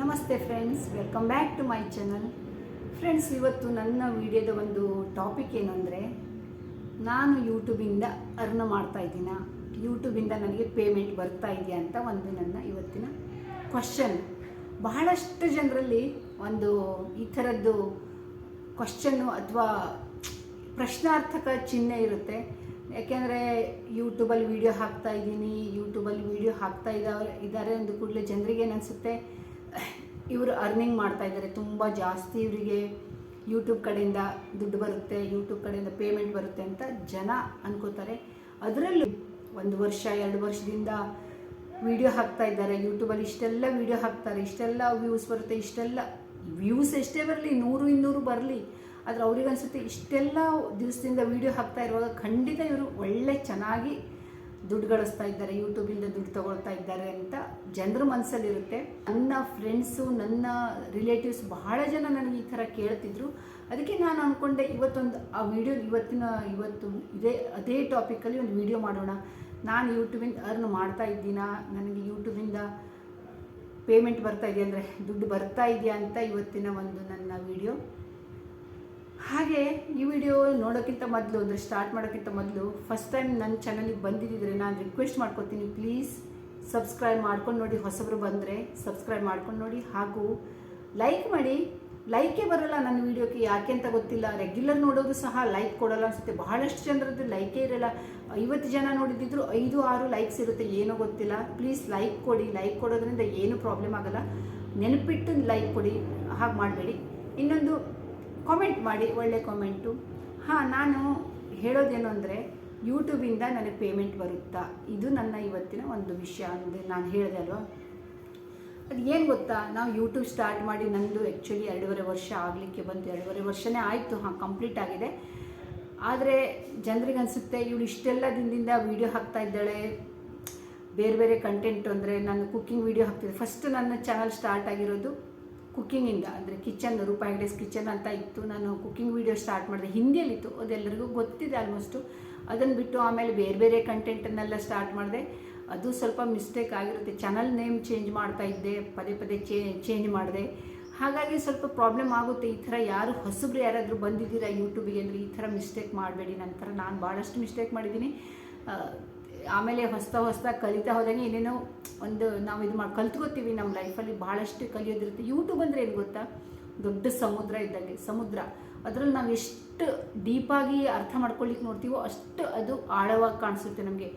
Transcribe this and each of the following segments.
ನಮಸ್ತೆ friends welcome back to my channel friends ಇವತ್ತು ನನ್ನ ವಿಡಿಯೋದ ಒಂದು ಟಾಪಿಕ್ ಏನು ಅಂದರೆ ನಾನು ಯೂಟ್ಯೂಬಿಂದ ಅರ್ನ್ ಮಾಡ್ತಾ ಇದ್ದೀನ? ಯೂಟ್ಯೂಬಿಂದ ನನಗೆ ಪೇಮೆಂಟ್ ಬರ್ತಾ ಇದೆಯಾ ಅಂತ ಒಂದು ನನ್ನ ಇವತ್ತಿನ ಕ್ವಶನ್ ಬಹಳಷ್ಟು ಜನರಲ್ಲಿ ಒಂದು ಈ ಥರದ್ದು ಕ್ವಶನ್ನು ಅಥವಾ ಪ್ರಶ್ನಾರ್ಥಕ ಚಿಹ್ನೆ ಇರುತ್ತೆ. ಯಾಕೆಂದರೆ ಯೂಟ್ಯೂಬಲ್ಲಿ ವೀಡಿಯೋ ಹಾಕ್ತಾ ಇದ್ದೀನಿ ಯೂಟ್ಯೂಬಲ್ಲಿ ವೀಡಿಯೋ ಹಾಕ್ತಾ ಇದ್ದಾವೆ ಇದ್ದಾರೆ ಅಂದ ಕೂಡಲೇ ಜನರಿಗೆ ಏನನ್ಸುತ್ತೆ ಇವರು ಅರ್ನಿಂಗ್ ಮಾಡ್ತಾ ಇದ್ದಾರೆ ತುಂಬ ಜಾಸ್ತಿ ಇವರಿಗೆ ಯೂಟ್ಯೂಬ್ ಕಡೆಯಿಂದ ದುಡ್ಡು ಬರುತ್ತೆ ಯೂಟ್ಯೂಬ್ ಕಡೆಯಿಂದ ಪೇಮೆಂಟ್ ಬರುತ್ತೆ ಅಂತ ಜನ ಅನ್ಕೋತಾರೆ. ಅದರಲ್ಲೂ ಒಂದು ವರ್ಷ, ಎರಡು ವರ್ಷದಿಂದ ವಿಡಿಯೋ ಹಾಕ್ತಾ ಇದ್ದಾರೆ. ಯೂಟ್ಯೂಬಲ್ಲಿ ಇಷ್ಟೆಲ್ಲ ವಿಡಿಯೋ ಹಾಕ್ತಾರೆ, ಇಷ್ಟೆಲ್ಲ ವ್ಯೂಸ್ ಬರುತ್ತೆ, ಇಷ್ಟೆಲ್ಲ ವ್ಯೂಸ್ ಎಷ್ಟೇ ಬರಲಿ, ನೂರು, ಇನ್ನೂರು ಬರಲಿ, ಆದರೆ ಅವ್ರಿಗೆ ಇಷ್ಟೆಲ್ಲ ದಿವಸದಿಂದ ವಿಡಿಯೋ ಹಾಕ್ತಾ ಇರುವಾಗ ಖಂಡಿತ ಇವರು ಒಳ್ಳೆ ಚೆನ್ನಾಗಿ ದುಡ್ಡು ಗಳಿಸ್ತಾ ಇದ್ದಾರೆ ಯೂಟ್ಯೂಬಿಂದ ದುಡ್ಡು ತಗೊಳ್ತಾ ಇದ್ದಾರೆ ಅಂತ ಜನರ ಮನಸ್ಸಲ್ಲಿರುತ್ತೆ ನನ್ನ ಫ್ರೆಂಡ್ಸು ನನ್ನ ರಿಲೇಟಿವ್ಸ್ ಬಹಳ ಜನ ನನಗೆ ಈ ಥರ ಕೇಳ್ತಿದ್ರು. ಅದಕ್ಕೆ ನಾನು ಅಂದ್ಕೊಂಡೆ ಇವತ್ತೊಂದು ಆ ವಿಡಿಯೋ ಇವತ್ತಿನ, ಇವತ್ತು ಇದೇ, ಅದೇ ಟಾಪಿಕಲ್ಲಿ ಒಂದು ವಿಡಿಯೋ ಮಾಡೋಣ. ನಾನು ಯೂಟ್ಯೂಬಿಂದ ಅರ್ನ್ ಮಾಡ್ತಾ ಇದ್ದೀನಾ? ನನಗೆ ಯೂಟ್ಯೂಬಿಂದ ಪೇಮೆಂಟ್ ಬರ್ತಾ ಇದೆಯಾ? ಅಂದರೆ ದುಡ್ಡು ಬರ್ತಾ ಇದೆಯಾ ಅಂತ ಇವತ್ತಿನ ಒಂದು ನನ್ನ ವಿಡಿಯೋ ಹಾಗೆ ಈ ವಿಡಿಯೋ ನೋಡೋಕ್ಕಿಂತ ಮೊದಲು, ಅಂದರೆ ಸ್ಟಾರ್ಟ್ ಮಾಡೋಕ್ಕಿಂತ ಮೊದಲು ಫಸ್ಟ್ ಟೈಮ್ ನನ್ನ ಚಾನಲಿಗೆ ಬಂದಿದ್ದಿದ್ರೆ ನಾನು ರಿಕ್ವೆಸ್ಟ್ ಮಾಡ್ಕೊತೀನಿ ಪ್ಲೀಸ್ ಸಬ್ಸ್ಕ್ರೈಬ್ ಮಾಡ್ಕೊಂಡು ನೋಡಿ, ಹೊಸಬರು ಬಂದರೆ ಸಬ್ಸ್ಕ್ರೈಬ್ ಮಾಡ್ಕೊಂಡು ನೋಡಿ, ಹಾಗೂ ಲೈಕ್ ಮಾಡಿ. ಲೈಕೇ ಬರೋಲ್ಲ ನನ್ನ ವಿಡಿಯೋಕ್ಕೆ, ಯಾಕೆ ಅಂತ ಗೊತ್ತಿಲ್ಲ. ರೆಗ್ಯುಲರ್ ನೋಡೋದು ಸಹ ಲೈಕ್ ಕೊಡೋಲ್ಲ ಅನಿಸುತ್ತೆ. ಬಹಳಷ್ಟು ಜನರದ್ದು ಲೈಕೇ ಇರಲ್ಲ. ಐವತ್ತು ಜನ ನೋಡಿದ್ದಿದ್ರು ಐದು, ಆರು ಲೈಕ್ಸ್ ಇರುತ್ತೆ, ಏನೋ ಗೊತ್ತಿಲ್ಲ. ಪ್ಲೀಸ್ ಲೈಕ್ ಕೊಡಿ. ಲೈಕ್ ಕೊಡೋದ್ರಿಂದ ಏನೂ ಪ್ರಾಬ್ಲಮ್ ಆಗೋಲ್ಲ. ನೆನಪಿಟ್ಟು ಲೈಕ್ ಕೊಡಿ. ಹಾಗೆ ಮಾಡಬೇಡಿ. ಇನ್ನೊಂದು ಕಾಮೆಂಟ್ ಮಾಡಿ, ಒಳ್ಳೆ ಕಾಮೆಂಟು ಹಾಂ, ನಾನು ಹೇಳೋದೇನು ಅಂದರೆ ಯೂಟ್ಯೂಬಿಂದ ನನಗೆ ಪೇಮೆಂಟ್ ಬರುತ್ತಾ? ಇದು ನನ್ನ ಇವತ್ತಿನ ಒಂದು ವಿಷಯ ಅಂದರೆ ನಾನು ಹೇಳಿದೆ ಅಲ್ವಾ? ಅದು ಏನು ಗೊತ್ತಾ? ನಾವು ಯೂಟ್ಯೂಬ್ ಸ್ಟಾರ್ಟ್ ಮಾಡಿ ನಂದು ಆ್ಯಕ್ಚುಲಿ ಎರಡೂವರೆ ವರ್ಷ ಆಗಲಿಕ್ಕೆ ಬಂತು. ಎರಡೂವರೆ ವರ್ಷನೇ ಆಯಿತು, ಹಾಂ ಕಂಪ್ಲೀಟ್ ಆಗಿದೆ. ಆದರೆ ಜನರಿಗೆ ಅನಿಸುತ್ತೆ, ಇವಳು ಇಷ್ಟೆಲ್ಲ ದಿನದಿಂದ ವೀಡಿಯೋ ಹಾಕ್ತಾ ಇದ್ದಾಳೆ. ಬೇರೆ ಬೇರೆ ಕಂಟೆಂಟ್ ಅಂದರೆ ನಾನು ಕುಕ್ಕಿಂಗ್ ವೀಡಿಯೋ ಹಾಕ್ತಿದ್ದೆ. ಫಸ್ಟ್ ನನ್ನ ಚಾನಲ್ ಸ್ಟಾರ್ಟ್ ಆಗಿರೋದು ಕುಕ್ಕಿಂಗಿಂದ ಅಂದರೆ ಕಿಚನ್ ರೂಪಾಯಿ ಡೇಸ್ ಕಿಚನ್ ಅಂತ ಇತ್ತು. ನಾನು ಕುಕ್ಕಿಂಗ್ ವೀಡಿಯೋ ಸ್ಟಾರ್ಟ್ ಮಾಡಿದೆ. ಹಿಂದಿಯಲ್ಲಿತ್ತು. ಅದೆಲ್ಲರಿಗೂ ಗೊತ್ತಿದೆ ಆಲ್ಮೋಸ್ಟು ಅದನ್ನು ಬಿಟ್ಟು ಆಮೇಲೆ ಬೇರೆ ಬೇರೆ ಕಂಟೆಂಟನ್ನೆಲ್ಲ ಸ್ಟಾರ್ಟ್ ಮಾಡಿದೆ. ಅದು ಸ್ವಲ್ಪ ಮಿಸ್ಟೇಕ್ ಆಗಿರುತ್ತೆ. ಚಾನಲ್ ನೇಮ್ ಚೇಂಜ್ ಮಾಡ್ತಾ ಇದ್ದೆ. ಪದೇ ಪದೇ ಚೇಂಜ್ ಮಾಡಿದೆ. ಹಾಗಾಗಿ ಸ್ವಲ್ಪ ಪ್ರಾಬ್ಲಮ್ ಆಗುತ್ತೆ. ಈ ಥರ ಯಾರು ಹೊಸಬ್ರು ಯಾರಾದರೂ ಬಂದಿದ್ದೀರಾ ಯೂಟ್ಯೂಬಿಗೆ ಅಂದರೆ ಈ ಥರ ಮಿಸ್ಟೇಕ್ ಮಾಡಬೇಡಿ. ನನ್ನ ಥರ ನಾನು ಭಾಳಷ್ಟು ಮಿಸ್ಟೇಕ್ ಮಾಡಿದ್ದೀನಿ. ಆಮೇಲೆ ಹೊಸ್ತಾ ಹೊಸ್ತಾ ಕಲಿತಾ ಹೋದಂಗೆ ಏನೇನೋ ಒಂದು ನಾವು ಇದು ಮಾಡಿ ಕಲ್ತ್ಕೋತೀವಿ ನಮ್ಮ ಲೈಫಲ್ಲಿ ಭಾಳಷ್ಟು ಕಲಿಯೋದಿರುತ್ತೆ. ಯೂಟ್ಯೂಬ್ ಅಂದರೆ ಏನು ಗೊತ್ತಾ? ದೊಡ್ಡ ಸಮುದ್ರ ಇದ್ದಂಗೆ, ಸಮುದ್ರ. ಅದರಲ್ಲಿ ನಾವು ಎಷ್ಟು ಡೀಪಾಗಿ ಅರ್ಥ ಮಾಡ್ಕೊಳ್ಳಿಕ್ಕೆ ನೋಡ್ತೀವೋ ಅಷ್ಟು ಅದು ಆಳವಾಗಿ ಕಾಣಿಸುತ್ತೆ ನಮಗೆ.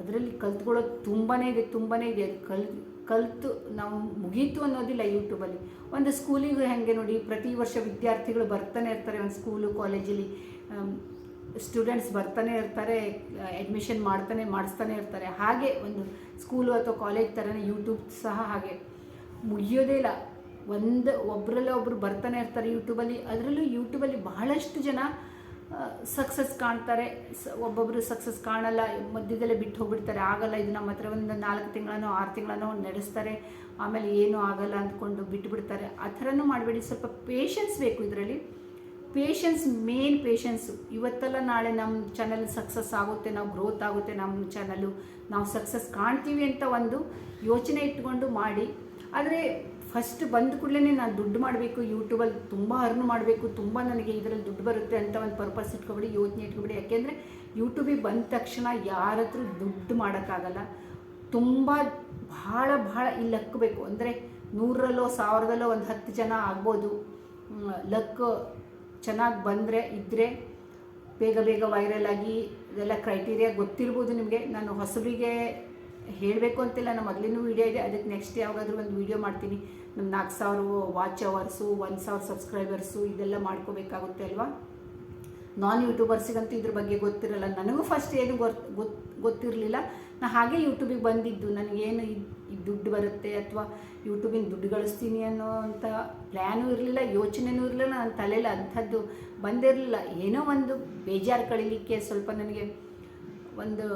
ಅದರಲ್ಲಿ ಕಲ್ತ್ಕೊಳ್ಳೋದು ತುಂಬಾ ಇದೆ ತುಂಬಾ ಇದೆ. ಅದು ಕಲ್, ಕಲಿತು ನಾವು ಮುಗೀತು ಅನ್ನೋದಿಲ್ಲ ಯೂಟ್ಯೂಬಲ್ಲಿ ಒಂದು ಸ್ಕೂಲಿಗೆ ಹೆಂಗೆ ನೋಡಿ, ಪ್ರತಿ ವರ್ಷ ವಿದ್ಯಾರ್ಥಿಗಳು ಬರ್ತಾನೆ ಇರ್ತಾರೆ ಒಂದು ಸ್ಕೂಲು ಕಾಲೇಜಲ್ಲಿ ಸ್ಟೂಡೆಂಟ್ಸ್ ಬರ್ತಾನೆ ಇರ್ತಾರೆ ಅಡ್ಮಿಷನ್ ಮಾಡ್ತಾನೆ, ಮಾಡಿಸ್ತಾನೆ ಇರ್ತಾರೆ. ಹಾಗೆ ಒಂದು ಸ್ಕೂಲು ಅಥವಾ ಕಾಲೇಜ್ ಥರನೇ ಯೂಟ್ಯೂಬ್ ಸಹ ಹಾಗೆ ಮುಗಿಯೋದೇ ಇಲ್ಲ. ಒಂದು ಒಬ್ಬರಲ್ಲ ಒಬ್ಬರು ಬರ್ತಾನೆ ಇರ್ತಾರೆ ಯೂಟ್ಯೂಬಲ್ಲಿ ಅದರಲ್ಲೂ ಯೂಟ್ಯೂಬಲ್ಲಿ ಬಹಳಷ್ಟು ಜನ ಸಕ್ಸಸ್ ಕಾಣ್ತಾರೆ. ಸ ಒಬ್ಬೊಬ್ಬರು ಸಕ್ಸಸ್ ಕಾಣಲ್ಲ, ಮಧ್ಯದಲ್ಲೇ ಬಿಟ್ಟು ಹೋಗ್ಬಿಡ್ತಾರೆ. ಆಗಲ್ಲ, ಇದು ನಮ್ಮ ಹತ್ರ ಒಂದು ನಾಲ್ಕು ತಿಂಗಳನೋ ಆರು ತಿಂಗಳನೋ ನಡೆಸ್ತಾರೆ. ಆಮೇಲೆ ಏನೂ ಆಗಲ್ಲ ಅಂದ್ಕೊಂಡು ಬಿಟ್ಟುಬಿಡ್ತಾರೆ ಆ ಥರನೂ ಮಾಡಬೇಡಿ. ಸ್ವಲ್ಪ ಪೇಷನ್ಸ್ ಬೇಕು ಇದರಲ್ಲಿ. ಪೇಷನ್ಸ್ ಮೇನ್ ಪೇಷನ್ಸು ಇವತ್ತಲ್ಲ ನಾಳೆ ನಮ್ಮ ಚಾನಲ್ ಸಕ್ಸಸ್ ಆಗುತ್ತೆ, ನಾವು ಗ್ರೋತ್ ಆಗುತ್ತೆ ನಮ್ಮ ಚಾನಲ್ಲು ನಾವು ಸಕ್ಸಸ್ ಕಾಣ್ತೀವಿ ಅಂತ ಒಂದು ಯೋಚನೆ ಇಟ್ಕೊಂಡು ಮಾಡಿ. ಆದರೆ ಫಸ್ಟ್ ಬಂದ ಕೂಡಲೇ ನಾನು ದುಡ್ಡು ಮಾಡಬೇಕು ಯೂಟ್ಯೂಬಲ್ಲಿ ತುಂಬ ಅರ್ನ್ ಮಾಡಬೇಕು, ತುಂಬ ನನಗೆ ಇದರಲ್ಲಿ ದುಡ್ಡು ಬರುತ್ತೆ ಅಂತ ಒಂದು ಪರ್ಪಸ್ ಇಟ್ಕೊಬಿಡಿ ಯೋಚನೆ ಇಟ್ಕೊಬಿಡಿ ಯಾಕೆಂದರೆ ಯೂಟ್ಯೂಬಿಗೆ ಬಂದ ತಕ್ಷಣ ಯಾರ ಹತ್ರ ದುಡ್ಡು ಮಾಡೋಕ್ಕಾಗಲ್ಲ. ತುಂಬ ಭಾಳ ಭಾಳ ಇಲ್ಲಿ ಲಕ್ಕಬೇಕು ಅಂದರೆ ನೂರರಲ್ಲೋ ಸಾವಿರದಲ್ಲೋ ಒಂದು ಹತ್ತು ಜನ ಆಗ್ಬೋದು. ಲಕ್ ಚೆನ್ನಾಗಿ ಬಂದರೆ ಇದ್ದರೆ ಬೇಗ ಬೇಗ ವೈರಲ್ ಆಗಿ ಇದೆಲ್ಲ ಕ್ರೈಟೀರಿಯಾ ಗೊತ್ತಿರ್ಬೋದು ನಿಮಗೆ. ನಾನು ಹೊಸಬರಿಗೆ ಹೇಳಬೇಕು ಅಂತಿಲ್ಲ ನಮ್ಮ ಮೊದಲಿನ ವೀಡಿಯೋ ಇದೆ. ಅದಕ್ಕೆ ನೆಕ್ಸ್ಟ್ ಯಾವಾಗಾದರೂ ಒಂದು ವೀಡಿಯೋ ಮಾಡ್ತೀನಿ. ನಮ್ಮ ನಾಲ್ಕು ಸಾವಿರ ವಾಚ್ ಅವರ್ಸು ಒಂದು ಸಾವಿರ ಸಬ್ಸ್ಕ್ರೈಬರ್ಸು ಇದೆಲ್ಲ ಮಾಡ್ಕೋಬೇಕಾಗುತ್ತೆ ಅಲ್ವಾ? ನಾನ್ ಯೂಟ್ಯೂಬರ್ಸಿಗಂತೂ ಇದ್ರ ಬಗ್ಗೆ ಗೊತ್ತಿರಲ್ಲ. ನನಗೂ ಫಸ್ಟ್ ಏನು ಗೊತ್ತು ಗೊತ್ತು ಗೊತ್ತಿರಲಿಲ್ಲ. ನಾನು ಹಾಗೆ ಯೂಟ್ಯೂಬಿಗೆ ಬಂದಿದ್ದು. ನನಗೇನು ಇದು ದುಡ್ಡು ಬರುತ್ತೆ ಅಥವಾ ಯೂಟ್ಯೂಬಿನ ದುಡ್ಡು ಗಳಿಸ್ತೀನಿ ಅನ್ನೋ ಅಂಥ ಪ್ಲ್ಯಾನೂ ಇರಲಿಲ್ಲ, ಯೋಚನೆನೂ ಇರಲಿಲ್ಲ ನನ್ನ ತಲೆಯಲ್ಲಿ ಅಂಥದ್ದು ಬಂದಿರಲಿಲ್ಲ. ಏನೋ ಒಂದು ಬೇಜಾರು ಕಳೀಲಿಕ್ಕೆ ಸ್ವಲ್ಪ ನನಗೆ ಒಂದು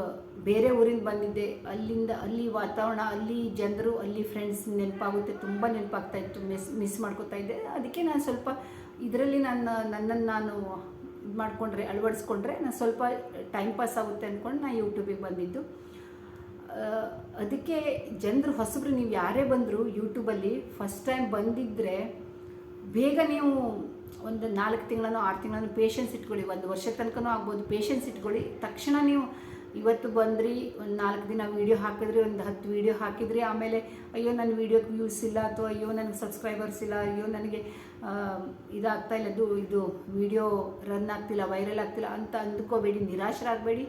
ಬೇರೆ ಊರಿಂದ ಬಂದಿದ್ದೆ. ಅಲ್ಲಿಂದ ಅಲ್ಲಿ ವಾತಾವರಣ, ಅಲ್ಲಿ ಜನರು, ಅಲ್ಲಿ ಫ್ರೆಂಡ್ಸ್ ನೆನಪಾಗುತ್ತೆ, ತುಂಬ ನೆನಪಾಗ್ತಾ ಇತ್ತು ಮಿಸ್ ಮಿಸ್ ಮಾಡ್ಕೋತಾ ಇದ್ದೆ. ಅದಕ್ಕೆ ನಾನು ಸ್ವಲ್ಪ ಇದರಲ್ಲಿ ನಾನು ನನ್ನನ್ನು ನಾನು ಇದು ಮಾಡಿಕೊಂಡ್ರೆ ಅಳವಡಿಸ್ಕೊಂಡ್ರೆ, ನಾನು ಸ್ವಲ್ಪ ಟೈಮ್ ಪಾಸ್ ಆಗುತ್ತೆ ಅಂದ್ಕೊಂಡು ನಾನು ಯೂಟ್ಯೂಬಿಗೆ ಬಂದಿದ್ದು. ಅದಕ್ಕೆ ಜನರು ಹೊಸಬ್ರು ನೀವು ಯಾರೇ ಬಂದರೂ ಯೂಟ್ಯೂಬಲ್ಲಿ ಫಸ್ಟ್ ಟೈಮ್ ಬಂದಿದ್ದರೆ ಬೇಗ ನೀವು ಒಂದು ನಾಲ್ಕು ತಿಂಗಳನ್ನು, ಆರು ತಿಂಗಳನ್ನು ಪೇಷನ್ಸ್ ಇಟ್ಕೊಳ್ಳಿ. ಒಂದು ವರ್ಷ ತನಕನೂ ಆಗ್ಬೋದು ಪೇಷನ್ಸ್ ಇಟ್ಕೊಳ್ಳಿ. ತಕ್ಷಣ ನೀವು ಇವತ್ತು ಬಂದ್ರಿ, ಒಂದು ನಾಲ್ಕು ದಿನ ವೀಡಿಯೋ ಹಾಕಿದ್ರಿ, ಒಂದು ಹತ್ತು ವೀಡಿಯೋ ಹಾಕಿದ್ರಿ, ಆಮೇಲೆ ಅಯ್ಯೋ, ನನ್ನ ವೀಡಿಯೋಕ್ಕೆ ವ್ಯೂಸ್ ಇಲ್ಲ ಅಥವಾ ಅಯ್ಯೋ, ನನಗೆ ಸಬ್ಸ್ಕ್ರೈಬರ್ಸ್ ಇಲ್ಲ, ಅಯ್ಯೋ, ನನಗೆ ಇದಾಗ್ತಾ ಇಲ್ಲ, ಅದು, ಇದು ವೀಡಿಯೋ ರನ್ ಆಗ್ತಿಲ್ಲ ವೈರಲ್ ಆಗ್ತಿಲ್ಲ ಅಂತ ಅಂದ್ಕೋಬೇಡಿ, ನಿರಾಶರಾಗಬೇಡಿ.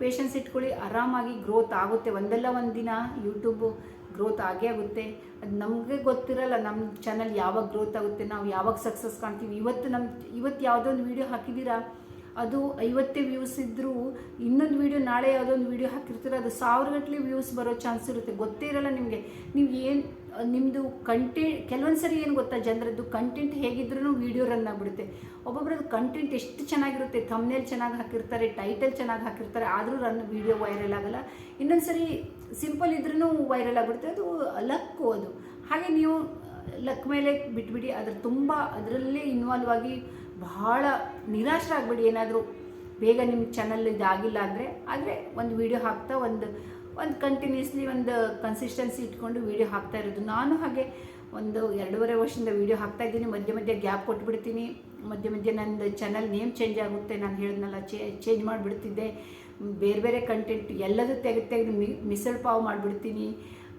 ಪೇಷನ್ಸ್ ಇಟ್ಕೊಳ್ಳಿ, ಆರಾಮಾಗಿ ಗ್ರೋತ್ ಆಗುತ್ತೆ. ಒಂದಲ್ಲ ಒಂದು ದಿನ ಯೂಟ್ಯೂಬು ಗ್ರೋತ್ ಆಗೇ ಆಗುತ್ತೆ. ಅದು ನಮಗೆ ಗೊತ್ತಿರಲ್ಲ ನಮ್ಮ ಚಾನಲ್ ಯಾವಾಗ ಗ್ರೋತ್ ಆಗುತ್ತೆ, ನಾವು ಯಾವಾಗ ಸಕ್ಸಸ್ ಕಾಣ್ತೀವಿ. ಇವತ್ತು ನಮ್ಮ ಇವತ್ತು ಯಾವುದೋ ಒಂದು ವೀಡಿಯೋ ಹಾಕಿದ್ದೀರಾ? ಅದು ಐವತ್ತೇ ವ್ಯೂಸ್ ಇದ್ದರೂ ಇನ್ನೊಂದು ವೀಡಿಯೋ ನಾಳೆ ಯಾವುದೋ ಒಂದು ವೀಡಿಯೋ ಹಾಕಿರ್ತೀರ, ಅದು ಸಾವಿರಗಟ್ಟಲೆ ವ್ಯೂಸ್ ಬರೋ ಚಾನ್ಸ್ ಇರುತ್ತೆ. ಗೊತ್ತೇ ಇರಲ್ಲ ನಿಮಗೆ. ನೀವು ಏನು ನಿಮ್ಮದು ಕಂಟೆಂಟ್ ಕೆಲವೊಂದು ಸರಿ ಏನು ಗೊತ್ತಾ ಜನರದ್ದು ಕಂಟೆಂಟ್ ಹೇಗಿದ್ರೂ ವೀಡಿಯೋ ರನ್ ಆಗಿಬಿಡುತ್ತೆ. ಒಬ್ಬೊಬ್ರದ್ದು ಕಂಟೆಂಟ್ ಎಷ್ಟು ಚೆನ್ನಾಗಿರುತ್ತೆ ಥಮ್ನೇಲ್ ಚೆನ್ನಾಗಿ ಹಾಕಿರ್ತಾರೆ ಟೈಟಲ್ ಚೆನ್ನಾಗಿ ಹಾಕಿರ್ತಾರೆ, ಆದರೂ ರನ್ ವೀಡಿಯೋ ವೈರಲ್ ಆಗಲ್ಲ. ಇನ್ನೊಂದು ಸರಿ ಸಿಂಪಲ್ ಇದ್ರೂ ವೈರಲ್ ಆಗಿಬಿಡುತ್ತೆ, ಅದು ಲಕ್ಕು ಅದು. ಹಾಗೆ ನೀವು ಲಕ್ ಮೇಲೆ ಬಿಟ್ಬಿಡಿ ಅದ್ರ ತುಂಬ ಅದರಲ್ಲೇ ಇನ್ವಾಲ್ವ್ ಆಗಿ ಬಹಳ ನಿರಾಶರಾಗಬೇಡಿ ಏನಾದರೂ. ಬೇಗ ನಿಮ್ಮ ಚಾನಲ್ ಇದಾಗಿಲ್ಲ ಅಂದರೆ, ಆದರೆ ಒಂದು ವೀಡಿಯೋ ಹಾಕ್ತಾ, ಒಂದು ಒಂದು ಕಂಟಿನ್ಯೂಸ್ಲಿ ಒಂದು ಕನ್ಸಿಸ್ಟೆನ್ಸಿ ಇಟ್ಕೊಂಡು ವೀಡಿಯೋ ಹಾಕ್ತಾ ಇರೋದು. ನಾನು ಹಾಗೆ ಒಂದು ಎರಡೂವರೆ ವರ್ಷದಿಂದ ವೀಡಿಯೋ ಹಾಕ್ತಾ ಇದ್ದೀನಿ. ಮಧ್ಯೆ ಮಧ್ಯೆ ಗ್ಯಾಪ್ ಕೊಟ್ಬಿಡ್ತೀನಿ. ಮಧ್ಯೆ ಮಧ್ಯೆ ನಂದು ಚಾನಲ್ ನೇಮ್ ಚೇಂಜ್ ಆಗುತ್ತೆ. ನಾನು ಹೇಳಿದ್ನಲ್ಲ ಚೇಂಜ್ ಮಾಡಿಬಿಡ್ತಿದ್ದೆ. ಬೇರೆ ಬೇರೆ ಕಂಟೆಂಟ್ ಎಲ್ಲದೂ ತೆಗೆದು ತೆಗೆದು ಮಿಸಲ್ ಪಾವ್ ಮಾಡಿಬಿಡ್ತೀನಿ.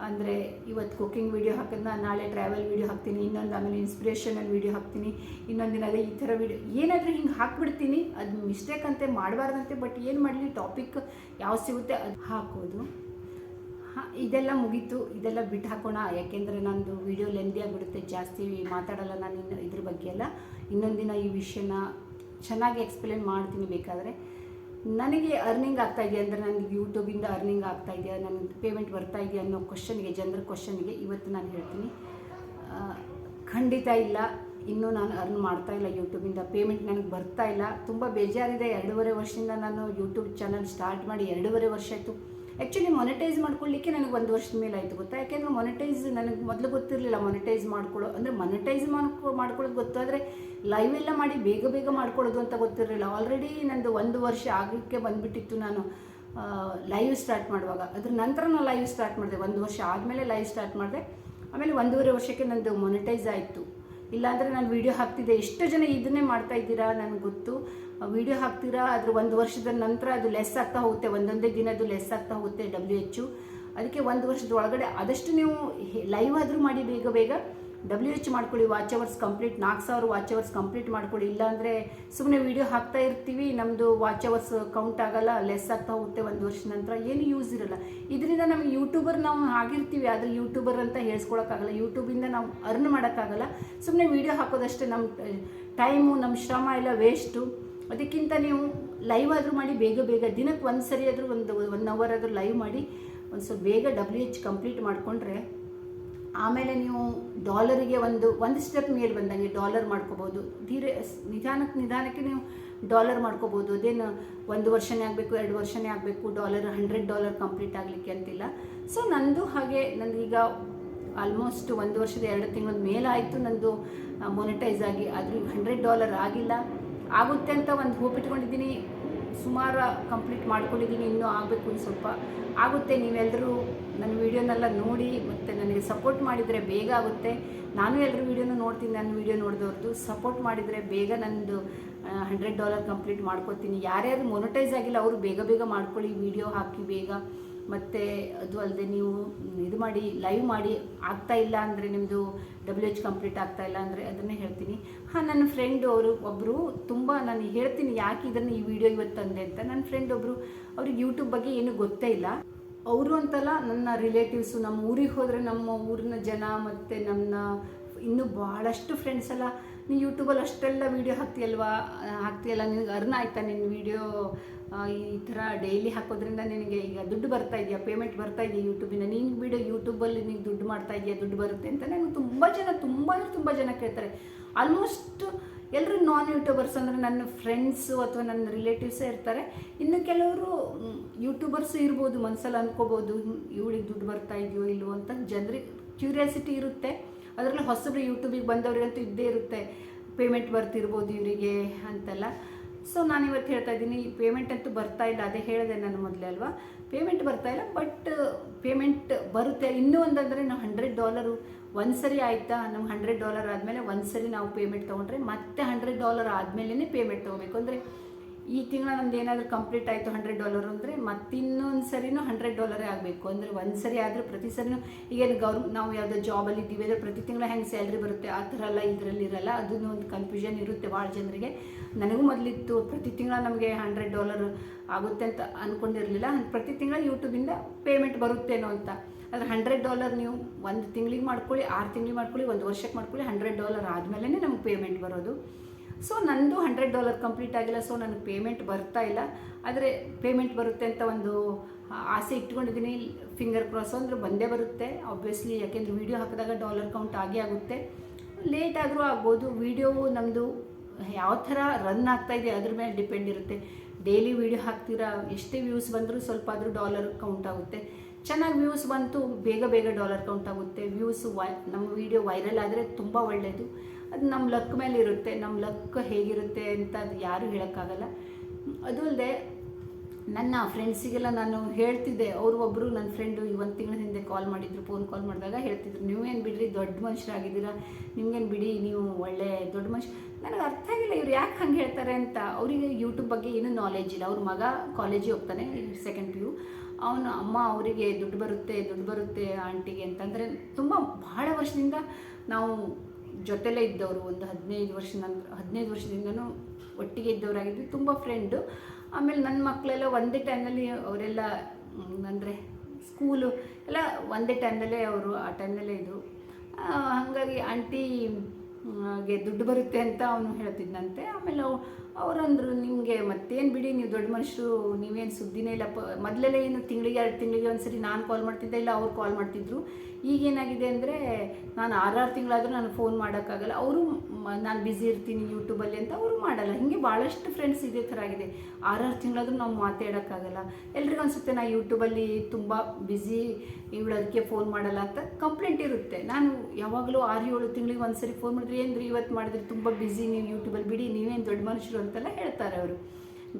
ಅಂದರೆ ಇವತ್ತು ಕುಕ್ಕಿಂಗ್ ವೀಡಿಯೋ ಹಾಕಿದ್ನ ನಾಳೆ ಟ್ರಾವೆಲ್ ವೀಡಿಯೋ ಹಾಕ್ತೀನಿ. ಇನ್ನೊಂದು ಆಮೇಲೆ ಇನ್ಸ್ಪಿರೇಷನಲ್ ವೀಡಿಯೋ ಹಾಕ್ತೀನಿ. ಇನ್ನೊಂದು ದಿನ ಅದೇ ಈ ಥರ ವೀಡಿಯೋ ಏನಾದರೂ ಹಿಂಗೆ ಹಾಕ್ಬಿಡ್ತೀನಿ. ಅದು ಮಿಸ್ಟೇಕ್ ಅಂತೆ ಮಾಡಬಾರ್ದಂತೆ ಬಟ್ ಏನು ಮಾಡಲಿ ಟಾಪಿಕ್ ಯಾವ ಸಿಗುತ್ತೆ ಅದು ಹಾಕೋದು. ಇದೆಲ್ಲ ಮುಗೀತು. ಇದೆಲ್ಲ ಬಿಟ್ಟು ಹಾಕೋಣ. ಯಾಕೆಂದರೆ ನಂದು ವಿಡಿಯೋ ಲೆಂದಿ ಆಗಿಬಿಡುತ್ತೆ. ಜಾಸ್ತಿ ಮಾತಾಡಲ್ಲ ನಾನು ಇನ್ನು ಇದ್ರ ಬಗ್ಗೆ ಎಲ್ಲ. ಇನ್ನೊಂದಿನ ದಿನ ಈ ವಿಷಯನ ಚೆನ್ನಾಗಿ ಎಕ್ಸ್ಪ್ಲೇನ್ ಮಾಡ್ತೀನಿ ಬೇಕಾದರೆ. ನನಗೆ ಅರ್ನಿಂಗ್ ಆಗ್ತಾ ಇದೆಯಾ ಅಂದರೆ ನನಗೆ ಯೂಟ್ಯೂಬಿಂದ ಅರ್ನಿಂಗ್ ಆಗ್ತಾ ಇದೆಯಾ? ನನಗೆ ಪೇಮೆಂಟ್ ಬರ್ತಾ ಇದೆಯಾ ಅನ್ನೋ ಕ್ವಶನ್ಗೆ ಜನರ ಕ್ವಶನ್ಗೆ ಇವತ್ತು ನಾನು ಹೇಳ್ತೀನಿ. ಖಂಡಿತ ಇಲ್ಲ. ಇನ್ನೂ ನಾನು ಅರ್ನ್ ಮಾಡ್ತಾ ಇಲ್ಲ ಯೂಟ್ಯೂಬಿಂದ ಪೇಮೆಂಟ್ ನನಗೆ ಬರ್ತಾ ಇಲ್ಲ. ತುಂಬ ಬೇಜಾರಿದೆ. ಎರಡೂವರೆ ವರ್ಷದಿಂದ ನಾನು ಯೂಟ್ಯೂಬ್ ಚಾನಲ್ ಸ್ಟಾರ್ಟ್ ಮಾಡಿ ಎರಡೂವರೆ ವರ್ಷ ಆಯಿತು. ಆ್ಯಕ್ಚುಲಿ ಮೊನಿಟೈಸ್ ಮಾಡ್ಕೊಳ್ಳಿಕ್ಕೆ ನನಗೆ ಒಂದು ವರ್ಷದ ಮೇಲೆ ಆಯಿತು ಗೊತ್ತಾ? ಯಾಕೆಂದರೆ ಮೊನಿಟೈಸ್ ನನಗೆ ಮೊದಲು ಗೊತ್ತಿರಲಿಲ್ಲ ಮೊನಿಟೈಸ್ ಮಾಡ್ಕೊಳ್ಳೋ. ಅಂದರೆ ಮೊನಿಟೈಸ್ ಮಾಡ್ಕೊ ಮಾಡ್ಕೊಳ್ಳೋದು ಗೊತ್ತಾದರೆ ಲೈವ್ ಎಲ್ಲ ಮಾಡಿ ಬೇಗ ಬೇಗ ಮಾಡ್ಕೊಳ್ಳೋದು ಅಂತ ಗೊತ್ತಿರಲಿಲ್ಲ. ಆಲ್ರೆಡಿ ನಂದು ಒಂದು ವರ್ಷ ಆಗಲಿಕ್ಕೆ ಬಂದುಬಿಟ್ಟಿತ್ತು ನಾನು ಲೈವ್ ಸ್ಟಾರ್ಟ್ ಮಾಡುವಾಗ. ಅದ್ರ ನಂತರ ನಾನು ಲೈವ್ ಸ್ಟಾರ್ಟ್ ಮಾಡಿದೆ. ಒಂದು ವರ್ಷ ಆದಮೇಲೆ ಲೈವ್ ಸ್ಟಾರ್ಟ್ ಮಾಡಿದೆ. ಆಮೇಲೆ ಒಂದೂವರೆ ವರ್ಷಕ್ಕೆ ನಂದು ಮೊನಿಟೈಸ್ ಆಯಿತು. ಇಲ್ಲಾಂದರೆ ನಾನು ವೀಡಿಯೋ ಹಾಕ್ತಿದ್ದೆ. ಎಷ್ಟು ಜನ ಇದನ್ನೇ ಮಾಡ್ತಾ ಇದ್ದೀರಾ ನನಗೆ ಗೊತ್ತು. ವೀಡಿಯೋ ಹಾಕ್ತೀರಾ? ಅದ್ರ ಒಂದು ವರ್ಷದ ನಂತರ ಅದು ಲೆಸ್ ಆಗ್ತಾ ಹೋಗುತ್ತೆ. ಒಂದೊಂದೇ ದಿನ ಅದು ಲೆಸ್ ಆಗ್ತಾ ಹೋಗುತ್ತೆ ಡಬ್ಲ್ಯೂ ಎಚ್ಚು ಅದಕ್ಕೆ ಒಂದು ವರ್ಷದ ಒಳಗಡೆ ಆದಷ್ಟು ನೀವು ಲೈವ್ ಆದರೂ ಮಾಡಿ ಬೇಗ ಬೇಗ. ಡಬ್ಲ್ಯೂ ಎಚ್ ಮಾಡ್ಕೊಳ್ಳಿ. ವಾಚ್ ಅವರ್ಸ್ ಕಂಪ್ಲೀಟ್ ನಾಲ್ಕು ಸಾವಿರ ವಾಚ್ ಅವರ್ಸ್ ಕಂಪ್ಲೀಟ್ ಮಾಡ್ಕೊಳ್ಳಿ. ಇಲ್ಲಾಂದರೆ ಸುಮ್ಮನೆ ವೀಡಿಯೋ ಹಾಕ್ತಾ ಇರ್ತೀವಿ. ನಮ್ಮದು ವಾಚ್ ಅವರ್ಸ್ ಕೌಂಟ್ ಆಗಲ್ಲ. ಲೆಸ್ ಆಗ್ತಾ ಹೋಗುತ್ತೆ ಒಂದು ವರ್ಷ ನಂತರ. ಏನು ಯೂಸ್ ಇರಲ್ಲ. ಇದರಿಂದ ನಮಗೆ ಯೂಟ್ಯೂಬರ್ ನಾವು ಆಗಿರ್ತೀವಿ. ಆದರೆ ಯೂಟ್ಯೂಬರ್ ಅಂತ ಹೇಳ್ಸ್ಕೊಳಕ್ಕಾಗಲ್ಲ. ಯೂಟ್ಯೂಬಿಂದ ನಾವು ಅರ್ನ್ ಮಾಡೋಕ್ಕಾಗಲ್ಲ. ಸುಮ್ಮನೆ ವೀಡಿಯೋ ಹಾಕೋದಷ್ಟೇ ನಮ್ಮ ಟೈಮು ನಮ್ಮ ಶ್ರಮ ಎಲ್ಲ ವೇಸ್ಟು ಅದಕ್ಕಿಂತ ನೀವು ಲೈವ್ ಆದರೂ ಮಾಡಿ, ಬೇಗ ಬೇಗ ದಿನಕ್ಕೆ ಒಂದು ಸರಿ ಆದರೂ ಒಂದು ಒನ್ ಅವರ್ ಆದರೂ ಲೈವ್ ಮಾಡಿ, ಒಂದು ಸ್ವಲ್ಪ ಬೇಗ ಡಬ್ಲ್ಯೂ ಎಚ್ ಕಂಪ್ಲೀಟ್ ಮಾಡಿಕೊಂಡ್ರೆ, ಆಮೇಲೆ ನೀವು ಡಾಲರಿಗೆ ಒಂದು ಒಂದು ಸ್ಟೆಪ್ ಮೇಲೆ ಬಂದಂಗೆ ಡಾಲರ್ ಮಾಡ್ಕೋಬೋದು. ಧೀರೆ ನಿಧಾನಕ್ಕೆ ನಿಧಾನಕ್ಕೆ ನೀವು ಡಾಲರ್ ಮಾಡ್ಕೋಬೋದು. ಅದೇನು ಒಂದು ವರ್ಷನೇ ಆಗಬೇಕು, ಎರಡು ವರ್ಷನೇ ಆಗಬೇಕು ಡಾಲರ್ ಹಂಡ್ರೆಡ್ ಡಾಲರ್ ಕಂಪ್ಲೀಟ್ ಆಗಲಿಕ್ಕೆ ಅಂತಿಲ್ಲ. ಸೊ ನಂದು ಹಾಗೆ ನನಗೀಗ ಆಲ್ಮೋಸ್ಟ್ ಒಂದು ವರ್ಷದ ಎರಡು ತಿಂಗಳ ಮೇಲಾಯಿತು ನಂದು ಮೊನಿಟೈಸ್ ಆಗಿ. ಆದರೂ ಹಂಡ್ರೆಡ್ ಡಾಲರ್ ಆಗಿಲ್ಲ. ಆಗುತ್ತೆ ಅಂತ ಒಂದು ಹೋಪ್ ಇಟ್ಕೊಂಡಿದ್ದೀನಿ. ಸುಮಾರು ಕಂಪ್ಲೀಟ್ ಮಾಡ್ಕೊಂಡಿದ್ದೀನಿ, ಇನ್ನೂ ಆಗಬೇಕು ಒಂದು ಸ್ವಲ್ಪ. ಆಗುತ್ತೆ ನೀವೆಲ್ಲರೂ ನನ್ನ ವೀಡಿಯೋನೆಲ್ಲ ನೋಡಿ ಮತ್ತು ನನಗೆ ಸಪೋರ್ಟ್ ಮಾಡಿದರೆ ಬೇಗ ಆಗುತ್ತೆ. ನಾನು ಎಲ್ಲರೂ ವೀಡಿಯೋನು ನೋಡ್ತೀನಿ, ನನ್ನ ವೀಡಿಯೋ ನೋಡಿದವ್ರದ್ದು ಸಪೋರ್ಟ್ ಮಾಡಿದರೆ ಬೇಗ ನಂದು ಹಂಡ್ರೆಡ್ ಡಾಲರ್ ಕಂಪ್ಲೀಟ್ ಮಾಡ್ಕೊತೀನಿ. ಯಾರ್ಯಾರು ಮೊನಟೈಸ್ ಆಗಿಲ್ಲ, ಅವರು ಬೇಗ ಬೇಗ ಮಾಡ್ಕೊಳ್ಳಿ. ವೀಡಿಯೋ ಹಾಕಿ ಬೇಗ. ಮತ್ತು ಅದು ಅಲ್ಲದೆ ನೀವು ಇದು ಮಾಡಿ ಲೈವ್ ಮಾಡಿ ಆಗ್ತಾ ಇಲ್ಲ ಅಂದರೆ ನಿಮ್ಮದು ಡಬ್ಲ್ಯೂ ಎಚ್ ಕಂಪ್ಲೀಟ್ ಆಗ್ತಾ ಇಲ್ಲ ಅಂದರೆ ಅದನ್ನೇ ಹೇಳ್ತೀನಿ. ಹಾಂ, ನನ್ನ ಫ್ರೆಂಡ್ ಅವರು ಒಬ್ಬರು ತುಂಬ ನಾನು ಹೇಳ್ತೀನಿ ಯಾಕೆ ಇದನ್ನು ಈ ವಿಡಿಯೋ ಇವತ್ತು ತಂದೆ ಅಂತ. ನನ್ನ ಫ್ರೆಂಡ್ ಒಬ್ಬರು ಅವ್ರಿಗೆ ಯೂಟ್ಯೂಬ್ ಬಗ್ಗೆ ಏನೂ ಗೊತ್ತೇ ಇಲ್ಲ. ಅವರು ಅಂತಲ್ಲ ನನ್ನ ರಿಲೇಟಿವ್ಸು ನಮ್ಮ ಊರಿಗೆ ಹೋದರೆ ನಮ್ಮ ಊರಿನ ಜನ ಮತ್ತು ನನ್ನ ಇನ್ನೂ ಭಾಳಷ್ಟು ಫ್ರೆಂಡ್ಸ್ ಎಲ್ಲ ನೀನು ಯೂಟ್ಯೂಬಲ್ಲಿ ಅಷ್ಟೆಲ್ಲ ವೀಡಿಯೋ ಹಾಕ್ತೀಯಲ್ವಾ? ಹಾಕ್ತಿಯಲ್ಲ, ನಿನಗೆ ಅರ್ನ್ ಆಯ್ತಾ ನಿನ್ನ ವೀಡಿಯೋ ಈ ಥರ ಡೈಲಿ ಹಾಕೋದ್ರಿಂದ ನಿನಗೆ ಈಗ ದುಡ್ಡು ಬರ್ತಾ ಇದೆಯಾ? ಪೇಮೆಂಟ್ ಬರ್ತಾ ಇದೆಯಾ ಯೂಟ್ಯೂಬಿಂದ ನೀನು ವೀಡಿಯೋ ಯೂಟ್ಯೂಬಲ್ಲಿ ನಿಂಗೆ ದುಡ್ಡು ಮಾಡ್ತಾ ಇದೆಯಾ? ದುಡ್ಡು ಬರುತ್ತೆ ಅಂತ ನನಗೆ ತುಂಬ ಜನ, ತುಂಬ ತುಂಬ ಜನ ಕೇಳ್ತಾರೆ. ಆಲ್ಮೋಸ್ಟ್ ಎಲ್ಲರೂ ನಾನ್ ಯೂಟ್ಯೂಬರ್ಸ್ ಅಂದರೆ ನನ್ನ ಫ್ರೆಂಡ್ಸು ಅಥವಾ ನನ್ನ ರಿಲೇಟಿವ್ಸೇ ಇರ್ತಾರೆ. ಇನ್ನು ಕೆಲವರು ಯೂಟ್ಯೂಬರ್ಸ್ ಇರ್ಬೋದು ಮನಸ್ಸಲ್ಲಿ ಅಂದ್ಕೋಬೋದು ಇವಳಿಗೆ ದುಡ್ಡು ಬರ್ತಾ ಇದೆಯೋ, ಇಲ್ವೋ ಅಂತ ಜನರಿಗೆ ಕ್ಯೂರಿಯಾಸಿಟಿ ಇರುತ್ತೆ. ಅದರಲ್ಲಿ ಹೊಸಬ್ರು ಯೂಟ್ಯೂಬಿಗೆ ಬಂದವರಿಗಂತೂ ಇದ್ದೇ ಇರುತ್ತೆ. ಪೇಮೆಂಟ್ ಬರ್ತಿರ್ಬೋದು ಇವರಿಗೆ ಅಂತೆಲ್ಲ. ಸೊ ನಾನು ಇವತ್ತು ಹೇಳ್ತಾ ಇದ್ದೀನಿ ಪೇಮೆಂಟ್ ಅಂತೂ ಬರ್ತಾ ಇಲ್ಲ. ಅದೇ ಹೇಳಿದೆ ನಾನು ಮೊದಲೇ ಅಲ್ವಾ? ಪೇಮೆಂಟ್ ಬರ್ತಾ ಇಲ್ಲ ಬಟ್ ಪೇಮೆಂಟ್ ಬರುತ್ತೆ. ಇನ್ನೂ ಒಂದಂದರೆ ನಾವು ಹಂಡ್ರೆಡ್ ಡಾಲರು ಒಂದು ಸರಿ ಆಯಿತಾ? ನಮ್ಗೆ ಹಂಡ್ರೆಡ್ ಡಾಲರ್ ಆದಮೇಲೆ ಒಂದು ಸರಿ ನಾವು ಪೇಮೆಂಟ್ ತೊಗೊಂಡ್ರೆ ಮತ್ತೆ ಹಂಡ್ರೆಡ್ ಡಾಲರ್ ಆದಮೇಲೆ ಪೇಮೆಂಟ್ ತೊಗೋಬೇಕು. ಅಂದರೆ ಈ ತಿಂಗಳ ನಂದು ಏನಾದರೂ ಕಂಪ್ಲೀಟ್ ಆಯಿತು ಹಂಡ್ರೆಡ್ ಡಾಲರ್ ಅಂದರೆ ಮತ್ತಿನ್ನೊಂದು ಸರಿನೂ ಹಂಡ್ರೆಡ್ ಡಾಲರೇ ಆಗಬೇಕು. ಅಂದರೆ ಒಂದು ಸರಿ ಆದರೂ ಪ್ರತಿ ಸರಿನೂ ಈಗೇನು ಗೌರ್, ನಾವು ಯಾವುದೋ ಜಾಬಲ್ಲಿ ಇದ್ದೀವಿ ಅಂದರೆ ಪ್ರತಿ ತಿಂಗಳ ಹೆಂಗೆ ಸ್ಯಾಲ್ರಿ ಬರುತ್ತೆ, ಆ ಥರ ಎಲ್ಲ ಇದರಲ್ಲಿ ಇರಲ್ಲ. ಅದನ್ನು ಒಂದು ಕನ್ಫ್ಯೂಷನ್ ಇರುತ್ತೆ ಭಾಳ ಜನರಿಗೆ. ನನಗೂ ಮೊದಲಿತ್ತು ಪ್ರತಿ ತಿಂಗಳ ನಮಗೆ ಹಂಡ್ರೆಡ್ ಡಾಲರ್ ಆಗುತ್ತೆ ಅಂತ ಅಂದ್ಕೊಂಡಿರಲಿಲ್ಲ ಪ್ರತಿ ತಿಂಗಳ ಯೂಟ್ಯೂಬಿಂದ ಪೇಮೆಂಟ್ ಬರುತ್ತೇನೋ ಅಂತ. ಆದರೆ ಹಂಡ್ರೆಡ್ ಡಾಲರ್ ನೀವು ಒಂದು ತಿಂಗಳಿಗೆ ಮಾಡ್ಕೊಳ್ಳಿ, ಆರು ತಿಂಗಳಿಗೆ ಮಾಡ್ಕೊಳ್ಳಿ, ಒಂದು ವರ್ಷಕ್ಕೆ ಮಾಡ್ಕೊಳ್ಳಿ ಹಂಡ್ರೆಡ್ ಡಾಲರ್ ಆದಮೇಲೆ ನಮ್ಗೆ ಪೇಮೆಂಟ್ ಬರೋದು. ಸೊ ನಂದು ಹಂಡ್ರೆಡ್ ಡಾಲರ್ ಕಂಪ್ಲೀಟ್ ಆಗಿಲ್ಲ. ಸೊ ನನಗೆ ಪೇಮೆಂಟ್ ಬರ್ತಾ ಇಲ್ಲ. ಆದರೆ ಪೇಮೆಂಟ್ ಬರುತ್ತೆ ಅಂತ ಒಂದು ಆಸೆ ಇಟ್ಕೊಂಡಿದ್ದೀನಿ ಫಿಂಗರ್ ಕ್ರಾಸ್ ಅಂದರೆ ಬಂದೇ ಬರುತ್ತೆ. ಆಬ್ವಿಯಸ್ಲಿ ಯಾಕೆಂದರೆ ವೀಡಿಯೋ ಹಾಕಿದಾಗ ಡಾಲರ್ ಕೌಂಟ್ ಆಗೇ ಆಗುತ್ತೆ. ಲೇಟ್ ಆದರೂ ಆಗ್ಬೋದು. ವೀಡಿಯೋ ನಮ್ಮದು ಯಾವ ಥರ ರನ್ ಆಗ್ತಾ ಇದೆ ಅದ್ರ ಮೇಲೆ ಡಿಪೆಂಡ್ ಇರುತ್ತೆ. ಡೈಲಿ ವೀಡಿಯೋ ಹಾಕ್ತೀರಾ? ಎಷ್ಟೇ ವ್ಯೂಸ್ ಬಂದರೂ ಸ್ವಲ್ಪ ಆದರೂ ಡಾಲರ್ ಕೌಂಟ್ ಆಗುತ್ತೆ. ಚೆನ್ನಾಗಿ ವ್ಯೂಸ್ ಬಂತು, ಬೇಗ ಬೇಗ ಡಾಲರ್ ಕೌಂಟ್ ಆಗುತ್ತೆ. ವ್ಯೂಸ್ ವೈ ನಮ್ಮ ವೀಡಿಯೋ ವೈರಲ್ ಆದರೆ ತುಂಬ ಒಳ್ಳೆಯದು ಅದು ನಮ್ಮ ಲಕ್ ಮೇಲೆ ಇರುತ್ತೆ ನಮ್ಮ ಲಕ್ ಹೇಗಿರುತ್ತೆ ಅಂತ ಅದು ಯಾರೂ ಹೇಳೋಕ್ಕಾಗಲ್ಲ. ಅದು ಅಲ್ಲದೆ ನನ್ನ ಫ್ರೆಂಡ್ಸಿಗೆಲ್ಲ ನಾನು ಹೇಳ್ತಿದ್ದೆ, ಅವರು ಒಬ್ಬರು ನನ್ನ ಫ್ರೆಂಡು ಒಂದು ತಿಂಗಳ ಹಿಂದೆ ಕಾಲ್ ಮಾಡಿದ್ರು ಫೋನ್ ಕಾಲ್ ಮಾಡಿದಾಗ ಹೇಳ್ತಿದ್ರು ನೀವೇನು ಬಿಡ್ರಿ, ದೊಡ್ಡ ಮನುಷ್ಯರಾಗಿದ್ದೀರಾ ನಿಮ್ಗೇನು ಬಿಡಿ, ನೀವು ಒಳ್ಳೆ ದೊಡ್ಡ ಮನುಷ್ಯ. ನನಗೆ ಅರ್ಥ ಆಗಿಲ್ಲ, ಇವ್ರು ಯಾಕೆ ಹಂಗೆ ಹೇಳ್ತಾರೆ ಅಂತ. ಅವರಿಗೆ ಯೂಟ್ಯೂಬ್ ಬಗ್ಗೆ ಏನೂ ನಾಲೆಜ್ ಇಲ್ಲ. ಅವ್ರ ಮಗ ಕಾಲೇಜಿಗೆ ಹೋಗ್ತಾನೆ ಸೆಕೆಂಡ್ ಪಿ ಯು ಅವನು ಅಮ್ಮ ಅವರಿಗೆ, ದುಡ್ಡು ಬರುತ್ತೆ ದುಡ್ಡು ಬರುತ್ತೆ ಆಂಟಿಗೆ ಅಂತಂದರೆ ತುಂಬ ಭಾಳ ವರ್ಷದಿಂದ ನಾವು ಜೊತೆಲೇ ಇದ್ದವರು ಒಂದು ಹದಿನೈದು ವರ್ಷ ನಂತರ ಹದಿನೈದು ವರ್ಷದಿಂದನೂ ಒಟ್ಟಿಗೆ ಇದ್ದವರಾಗಿದ್ವಿ, ತುಂಬ ಫ್ರೆಂಡು ಆಮೇಲೆ ನನ್ನ ಮಕ್ಕಳೆಲ್ಲ ಒಂದೇ ಟೈಮಲ್ಲಿ ಅವರೆಲ್ಲ ಅಂದರೆ ಸ್ಕೂಲು ಎಲ್ಲ ಒಂದೇ ಟೈಮಲ್ಲೇ ಅವರು ಆ ಟೈಮಲ್ಲೇ ಇದ್ದರು ಹಾಗಾಗಿ ಆಂಟಿಗೆ ದುಡ್ಡು ಬರುತ್ತೆ ಅಂತ ಅವನು ಹೇಳ್ತಿದ್ದಂತೆ ಆಮೇಲೆ ಅವರಂದ್ರು ನಿಮಗೆ ಮತ್ತೇನು ಬಿಡಿ, ನೀವು ದೊಡ್ಡ ಮನುಷ್ಯರು ನೀವೇನು ಸುದ್ದಿನೇ ಇಲ್ಲ. ಪ, ಮೊದಲೆಲ್ಲ ಏನು ತಿಂಗಳಿಗೆ, ಎರಡು ತಿಂಗಳಿಗೆ ಒಂದು ಸರಿ ನಾನು ಕಾಲ್ ಮಾಡ್ತಿದ್ದೆ, ಇಲ್ಲ ಅವ್ರು ಕಾಲ್ ಮಾಡ್ತಿದ್ರು. ಈಗೇನಾಗಿದೆ ಅಂದರೆ, ನಾನು ಆರಾರು ತಿಂಗಳಾದರೂ ನಾನು ಫೋನ್ ಮಾಡೋಕ್ಕಾಗಲ್ಲ. ಅವರು ನಾನು ಬ್ಯುಸಿ ಇರ್ತೀನಿ ಯೂಟ್ಯೂಬಲ್ಲಿ ಅಂತ ಅವರು ಮಾಡಲ್ಲ. ಹೀಗೆ ಭಾಳಷ್ಟು ಫ್ರೆಂಡ್ಸ್ ಇದೇ ಥರ ಆಗಿದೆ. ಆರಾರು ತಿಂಗಳಾದರೂ ನಾವು ಮಾತಾಡೋಕ್ಕಾಗಲ್ಲ. ಎಲ್ರಿಗೂ ಅನಿಸುತ್ತೆ, ನಾ ಯೂಟ್ಯೂಬಲ್ಲಿ ತುಂಬ ಬ್ಯುಸಿ ಇವಳು ಅದಕ್ಕೆ ಫೋನ್ ಮಾಡಲ್ಲ ಅಂತ ಕಂಪ್ಲೇಂಟ್ ಇರುತ್ತೆ. ನಾನು ಯಾವಾಗಲೂ ಆರು ಏಳು ತಿಂಗಳಿಗೆ ಒಂದು ಸರಿ ಫೋನ್ ಮಾಡಿದ್ರೆ, ಏನ್ರಿ ಇವತ್ತು ಮಾಡಿದ್ರೆ, ತುಂಬ ಬ್ಯುಸಿ ನೀವು ಯೂಟ್ಯೂಬಲ್ಲಿ ಬಿಡಿ, ನೀವೇನು ದೊಡ್ಡ ಮನುಷ್ಯರು ಅಂತೆಲ್ಲ ಹೇಳ್ತಾರೆ ಅವರು.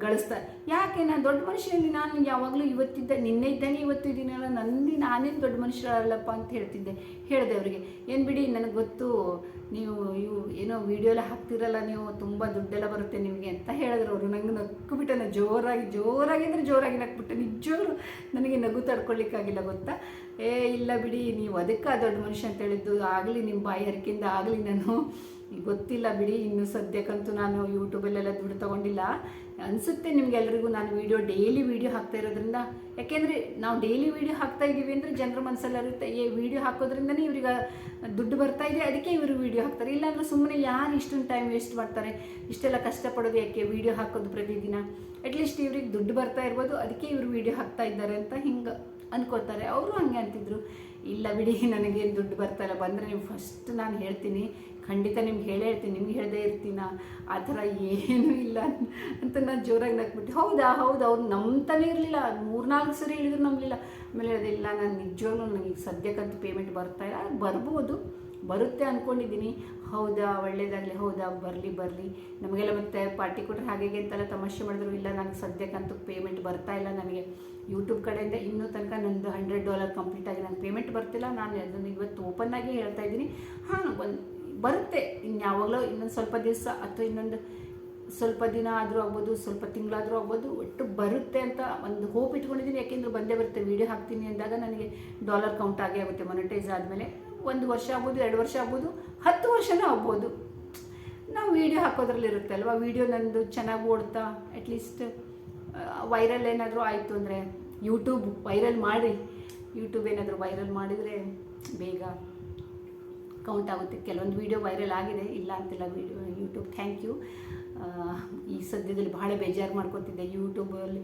ಗಳಿಸ್ತಾರೆ. ಯಾಕೆ ನಾನು ದೊಡ್ಡ ಮನುಷ್ಯನಲ್ಲಿ ನಾನು ಯಾವಾಗಲೂ ಇವತ್ತಿದ್ದ, ನಿನ್ನೆ ಇದ್ದಾನೆ, ಇವತ್ತು ಇದ್ದೀನಲ್ಲ ನಂದಿ ನಾನೇನು ದೊಡ್ಡ ಮನುಷ್ಯರಲ್ಲಪ್ಪ ಅಂತ ಹೇಳ್ತಿದ್ದೆ. ಹೇಳಿದೆ ಅವರಿಗೆ, ಏನು ಬಿಡಿ, ನನಗೆ ಗೊತ್ತು, ನೀವು ಇವು ಏನೋ ವೀಡಿಯೋಲ್ಲ ಹಾಕ್ತಿರಲ್ಲ, ನೀವು ತುಂಬ ದುಡ್ಡೆಲ್ಲ ಬರುತ್ತೆ ನಿಮಗೆ ಅಂತ ಹೇಳಿದ್ರು ಅವರು. ನಂಗೆ ನಕ್ಕು ನಾನು ಜೋರಾಗಿ ಜೋರಾಗಿ ಅಂದರೆ ಜೋರಾಗಿ ನಕ್ಬಿಟ್ಟೆ. ನಿಜವಾಗ್ಲೂ ನನಗೆ ನಗು ತಡ್ಕೊಳ್ಳಿಕ್ಕಾಗಿಲ್ಲ ಗೊತ್ತಾ? ಏ ಇಲ್ಲ ಬಿಡಿ, ನೀವು ಅದಕ್ಕೆ ದೊಡ್ಡ ಮನುಷ್ಯ ಅಂತ ಹೇಳಿದ್ದು, ಆಗಲಿ ನಿಮ್ಮ ಬಾಯಿ ಹರಕಿಂದ ಆಗಲಿ ನಾನು ಗೊತ್ತಿಲ್ಲ ಬಿಡಿ, ಇನ್ನು ಸದ್ಯಕ್ಕಂತೂ ನಾನು ಯೂಟ್ಯೂಬಲ್ಲೆಲ್ಲ ದುಡ್ಡು ತೊಗೊಂಡಿಲ್ಲ. ಅನಿಸುತ್ತೆ ನಿಮಗೆಲ್ಲರಿಗೂ ನಾನು ವೀಡಿಯೋ ಡೈಲಿ ವೀಡಿಯೋ ಹಾಕ್ತಾ ಇರೋದ್ರಿಂದ. ಯಾಕೆಂದರೆ ನಾವು ಡೈಲಿ ವೀಡಿಯೋ ಹಾಕ್ತಾ ಇದ್ದೀವಿ ಅಂದರೆ ಜನರ ಮನಸ್ಸಲ್ಲಿ ಇರುತ್ತೆ ಏ ವೀಡಿಯೋ ಹಾಕೋದ್ರಿಂದನೇ ಇವ್ರಿಗೆ ದುಡ್ಡು ಬರ್ತಾ ಇದೆ, ಅದಕ್ಕೆ ಇವರು ವೀಡಿಯೋ ಹಾಕ್ತಾರೆ. ಇಲ್ಲಾಂದ್ರೆ ಸುಮ್ಮನೆ ಯಾರು ಇಷ್ಟೊಂದು ಟೈಮ್ ವೇಸ್ಟ್ ಮಾಡ್ತಾರೆ? ಇಷ್ಟೆಲ್ಲ ಕಷ್ಟಪಡೋದು ಯಾಕೆ ವೀಡಿಯೋ ಹಾಕೋದು ಪ್ರತಿದಿನ? ಅಟ್ಲೀಸ್ಟ್ ಇವ್ರಿಗೆ ದುಡ್ಡು ಬರ್ತಾ ಇರ್ಬೋದು, ಅದಕ್ಕೆ ಇವರು ವೀಡಿಯೋ ಹಾಕ್ತಾ ಇದ್ದಾರೆ ಅಂತ ಹಿಂಗೆ ಅನ್ಕೋತಾರೆ. ಅವರು ಹಂಗೆ ಅಂತಿದ್ರು. ಇಲ್ಲ ಬಿಡಿ, ನನಗೇನು ದುಡ್ಡು ಬರ್ತಾ ಇಲ್ಲ. ಬಂದರೆ ನೀವು ಫಸ್ಟ್ ನಾನು ಹೇಳ್ತೀನಿ ಖಂಡಿತ ನಿಮ್ಗೆ ಹೇಳೇ ಇರ್ತೀನಿ, ನಿಮ್ಗೆ ಹೇಳದೇ ಇರ್ತೀನ? ಆ ಥರ ಏನೂ ಇಲ್ಲ ಅಂತ ನಾನು ಜೋರಾಗಿ ನಕ್ಬಿಟ್ಟು ಹೌದಾ, ಹೌದು, ಅವ್ರು ನಂಬ್ತಾನೆ ಇರಲಿಲ್ಲ, ಮೂರ್ನಾಲ್ಕು ಸರಿ ಹೇಳಿದ್ರು ನಂಬಲಿಲ್ಲ. ಆಮೇಲೆ ಇಲ್ಲ, ನಾನು ನಿಜವಾಗ್ಲೂ ನನಗೆ ಸದ್ಯಕ್ಕಂತೂ ಪೇಮೆಂಟ್ ಬರ್ತಾ ಇಲ್ಲ. ಬರ್ಬೋದು, ಬರುತ್ತೆ ಅಂದ್ಕೊಂಡಿದ್ದೀನಿ ಹೌದಾ, ಒಳ್ಳೇದಾಗಲಿ, ಹೌದಾ, ಬರಲಿ ಬರಲಿ. ನಮಗೆಲ್ಲ ಮತ್ತೆ ಪಾರ್ಟಿ ಕೊಟ್ಟರೆ ಹೀಗೆ ಅಂತೆಲ್ಲ ತಮಾಷೆ ಮಾಡಿದ್ರು, ಇಲ್ಲ ನನಗೆ ಸದ್ಯಕ್ಕಂತೂ ಪೇಮೆಂಟ್ ಬರ್ತಾ ಇಲ್ಲ ನನಗೆ. ಯೂಟ್ಯೂಬ್ ಕಡೆಯಿಂದ ಇನ್ನೂ ತನಕ ನಂದು ಹಂಡ್ರೆಡ್ ಡಾಲರ್ ಕಂಪ್ಲೀಟ್ ಆಗಿ ನನಗೆ ಪೇಮೆಂಟ್ ಬರ್ತಿಲ್ಲ. ನಾನು ಅದನ್ನು ಇವತ್ತು ಓಪನ್ ಆಗಿ ಹೇಳ್ತಾ ಇದ್ದೀನಿ. ಹಾಂ ಒಂದು ಬರುತ್ತೆ. ಇನ್ನು ಯಾವಾಗಲೂ ಇನ್ನೊಂದು ಸ್ವಲ್ಪ ದಿವಸ ಅಥವಾ ಇನ್ನೊಂದು ಸ್ವಲ್ಪ ದಿನ ಆದರೂ ಆಗ್ಬೋದು, ಸ್ವಲ್ಪ ತಿಂಗಳಾದರೂ ಆಗ್ಬೋದು, ಒಟ್ಟು ಬರುತ್ತೆ ಅಂತ ಒಂದು ಹೋಪ್ ಇಟ್ಕೊಂಡಿದ್ದೀನಿ. ಯಾಕೆಂದ್ರೆ ಬಂದೇ ಬರುತ್ತೆ. ವೀಡಿಯೋ ಹಾಕ್ತೀನಿ ಅಂದಾಗ ನನಗೆ ಡಾಲರ್ ಕೌಂಟ್ ಆಗೇ ಆಗುತ್ತೆ. ಮೊನಿಟೈಸ್ ಆದಮೇಲೆ ಒಂದು ವರ್ಷ ಆಗ್ಬೋದು, ಎರಡು ವರ್ಷ ಆಗ್ಬೋದು, ಹತ್ತು ವರ್ಷನೂ ಆಗ್ಬೋದು. ನಾವು ವೀಡಿಯೋ ಹಾಕೋದ್ರಲ್ಲಿರುತ್ತೆ ಅಲ್ವಾ? ವೀಡಿಯೋ ನಂದು ಚೆನ್ನಾಗಿ ಓಡ್ತಾ ಅಟ್ಲೀಸ್ಟ್ ವೈರಲ್ ಏನಾದರೂ ಆಯಿತು ಅಂದರೆ ಯೂಟ್ಯೂಬ್ ವೈರಲ್ ಮಾಡಿ. ಯೂಟ್ಯೂಬ್ ಏನಾದರೂ ವೈರಲ್ ಮಾಡಿದರೆ ಬೇಗ ಕೌಂಟ್ ಆಗುತ್ತೆ. ಕೆಲವೊಂದು ವೀಡಿಯೋ ವೈರಲ್ ಆಗಿದೆ, ಇಲ್ಲ ಅಂತಿಲ್ಲ ವೀಡಿಯೋ ಯೂಟ್ಯೂಬ್ ಥ್ಯಾಂಕ್ ಯು ಈ ಸದ್ಯದಲ್ಲಿ ಭಾಳ ಬೇಜಾರು ಮಾಡ್ಕೊತಿದ್ದೆ. ಯೂಟ್ಯೂಬಲ್ಲಿ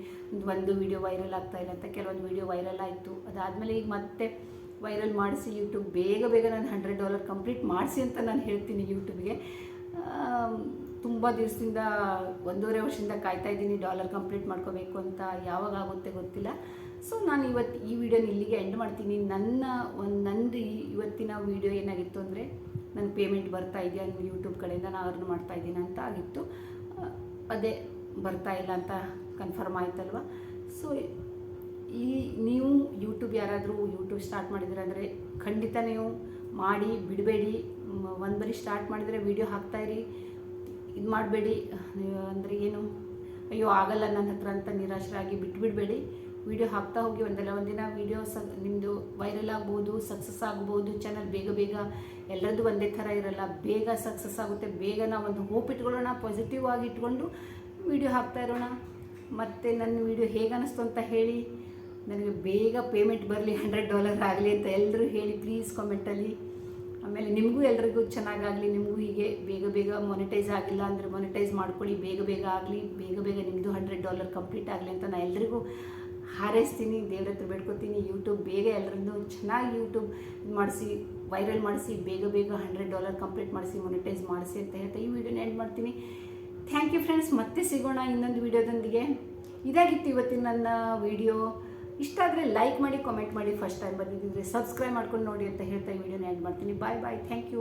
ಒಂದು ವೀಡಿಯೋ ವೈರಲ್ ಆಗ್ತಾ ಇಲ್ಲ ಅಂತ ಕೆಲವೊಂದು ವೀಡಿಯೋ ವೈರಲ್ ಆಯಿತು. ಅದಾದಮೇಲೆ ಈಗ ಮತ್ತೆ ವೈರಲ್ ಮಾಡಿಸಿ ಯೂಟ್ಯೂಬ್ ಬೇಗ ಬೇಗ ನಾನು ಹಂಡ್ರೆಡ್ ಡಾಲರ್ ಕಂಪ್ಲೀಟ್ ಮಾಡಿಸಿ ಅಂತ ನಾನು ಹೇಳ್ತೀನಿ ಯೂಟ್ಯೂಬ್ಗೆ ತುಂಬ ದಿವಸದಿಂದ ಒಂದೂವರೆ ವರ್ಷದಿಂದ ಕಾಯ್ತಾ ಇದ್ದೀನಿ ಡಾಲರ್ ಕಂಪ್ಲೀಟ್ ಮಾಡ್ಕೋಬೇಕು ಅಂತ ಯಾವಾಗ ಆಗುತ್ತೆ ಗೊತ್ತಿಲ್ಲ. ಸೊ ನಾನು ಇವತ್ತು ಈ ವಿಡಿಯೋನ ಇಲ್ಲಿಗೆ ಎಂಡ್ ಮಾಡ್ತೀನಿ. ನನ್ನ ಒಂದು, ನಂದು ಇವತ್ತಿನ ವಿಡಿಯೋ ಏನಾಗಿತ್ತು ಅಂದರೆ ನನ್ನ ಪೇಮೆಂಟ್ ಬರ್ತಾ ಇದೆಯಾ? ಯೂಟ್ಯೂಬ್ ಕಡೆಯಿಂದ ನಾನು ಅರ್ನ್ ಮಾಡ್ತಾ ಇದ್ದೀನಿ ಅಂತ ಆಗಿತ್ತು. ಅದೇ ಬರ್ತಾ ಇಲ್ಲ ಅಂತ ಕನ್ಫರ್ಮ್ ಆಯ್ತಲ್ವ? ಸೊ ಈ ನೀವು ಯೂಟ್ಯೂಬ್ ಯಾರಾದರೂ ಯೂಟ್ಯೂಬ್ ಸ್ಟಾರ್ಟ್ ಮಾಡಿದ್ರೆ ಅಂದರೆ, ಖಂಡಿತ ನೀವು ಮಾಡಿ, ಬಿಡಬೇಡಿ. ಒಂದು ಬರಿ ಸ್ಟಾರ್ಟ್ ಮಾಡಿದರೆ ವೀಡಿಯೋ ಹಾಕ್ತಾಯಿರಿ ಇದು ಮಾಡಬೇಡಿ. ಅಂದರೆ ಏನು? ಅಯ್ಯೋ, ಆಗಲ್ಲ ನನ್ನ ಹತ್ರ ಅಂತ ನಿರಾಶರಾಗಿ ಬಿಟ್ಬಿಡಬೇಡಿ. ವಿಡಿಯೋ ಹಾಕ್ತಾ ಹೋಗಿ ಒಂದಲ್ಲ ಒಂದಿನ ವಿಡಿಯೋ ಸ ನಿಮ್ಮದು ವೈರಲ್ ಆಗ್ಬೋದು ಸಕ್ಸಸ್ ಆಗ್ಬೋದು ಚಾನಲ್ ಬೇಗ ಬೇಗ ಎಲ್ಲರದ್ದು ಒಂದೇ ಥರ ಇರಲ್ಲ. ಬೇಗ ಸಕ್ಸಸ್ ಆಗುತ್ತೆ. ಬೇಗ ನಾವು ಒಂದು ಹೋಪ್ ಇಟ್ಕೊಳ್ಳೋಣ ಪಾಸಿಟಿವ್ ಆಗಿ ಇಟ್ಕೊಂಡು ವಿಡಿಯೋ ಹಾಕ್ತಾ ಇರೋಣ. ಮತ್ತು ನನ್ನ ವಿಡಿಯೋ ಹೇಗೆ ಅನ್ನಿಸ್ತು ಅಂತ ಹೇಳಿ, ನನಗೆ ಬೇಗ ಪೇಮೆಂಟ್ ಬರಲಿ ಹಂಡ್ರೆಡ್ ಡಾಲರ್ ಆಗಲಿ ಅಂತ ಎಲ್ಲರೂ ಹೇಳಿ ಪ್ಲೀಸ್ ಕಾಮೆಂಟಲ್ಲಿ ಆಮೇಲೆ ನಿಮಗೂ ಎಲ್ರಿಗೂ ಚೆನ್ನಾಗಾಗಲಿ ನಿಮಗೂ ಹೀಗೆ ಬೇಗ ಬೇಗ ಮೊನಿಟೈಸ್ ಆಗಿಲ್ಲ ಅಂದರೆ ಮೊನಿಟೈಸ್ ಮಾಡ್ಕೊಳ್ಳಿ, ಬೇಗ ಬೇಗ ಆಗಲಿ, ಬೇಗ ಬೇಗ ನಿಮ್ಮದು ಹಂಡ್ರೆಡ್ ಡಾಲರ್ ಕಂಪ್ಲೀಟ್ ಆಗಲಿ ಅಂತ ನಾನು ಎಲ್ರಿಗೂ ಹಾರೈಸ್ತೀನಿ, ದೇವ್ರ ಹತ್ರ ಬೇಡ್ಕೊತೀನಿ ಯೂಟ್ಯೂಬ್ ಬೇಗ ಎಲ್ಲರನ್ನು ಚೆನ್ನಾಗಿ ಯೂಟ್ಯೂಬ್ ಮಾಡಿಸಿ ವೈರಲ್ ಮಾಡಿಸಿ, ಬೇಗ ಬೇಗ ಹಂಡ್ರೆಡ್ ಡಾಲರ್ ಕಂಪ್ಲೀಟ್ ಮಾಡಿಸಿ ಮೊನಿಟೈಸ್ ಮಾಡಿಸಿ ಅಂತ ಹೇಳ್ತಾ ಈ ವಿಡಿಯೋನ ಎಂಡ್ ಮಾಡ್ತೀನಿ. ಥ್ಯಾಂಕ್ ಯು ಫ್ರೆಂಡ್ಸ್ ಮತ್ತೆ ಸಿಗೋಣ ಇನ್ನೊಂದು ವಿಡಿಯೋದೊಂದಿಗೆ ಇದಾಗಿತ್ತು ಇವತ್ತಿನ ನನ್ನ ವಿಡಿಯೋ ಇಷ್ಟ ಆದರೆ ಲೈಕ್ ಮಾಡಿ ಕಾಮೆಂಟ್ ಮಾಡಿ ಫಸ್ಟ್ ಟೈಮ್ ಬಂದಿದ್ದಿದ್ರೆ ಸಬ್ಸ್ಕ್ರೈಬ್ ಮಾಡ್ಕೊಂಡು ನೋಡಿ ಅಂತ ಹೇಳ್ತಾ ಈ ವಿಡಿಯೋನ ಎಂಡ್ ಮಾಡ್ತೀನಿ. ಬಾಯ್ ಬಾಯ್ ಥ್ಯಾಂಕ್ ಯು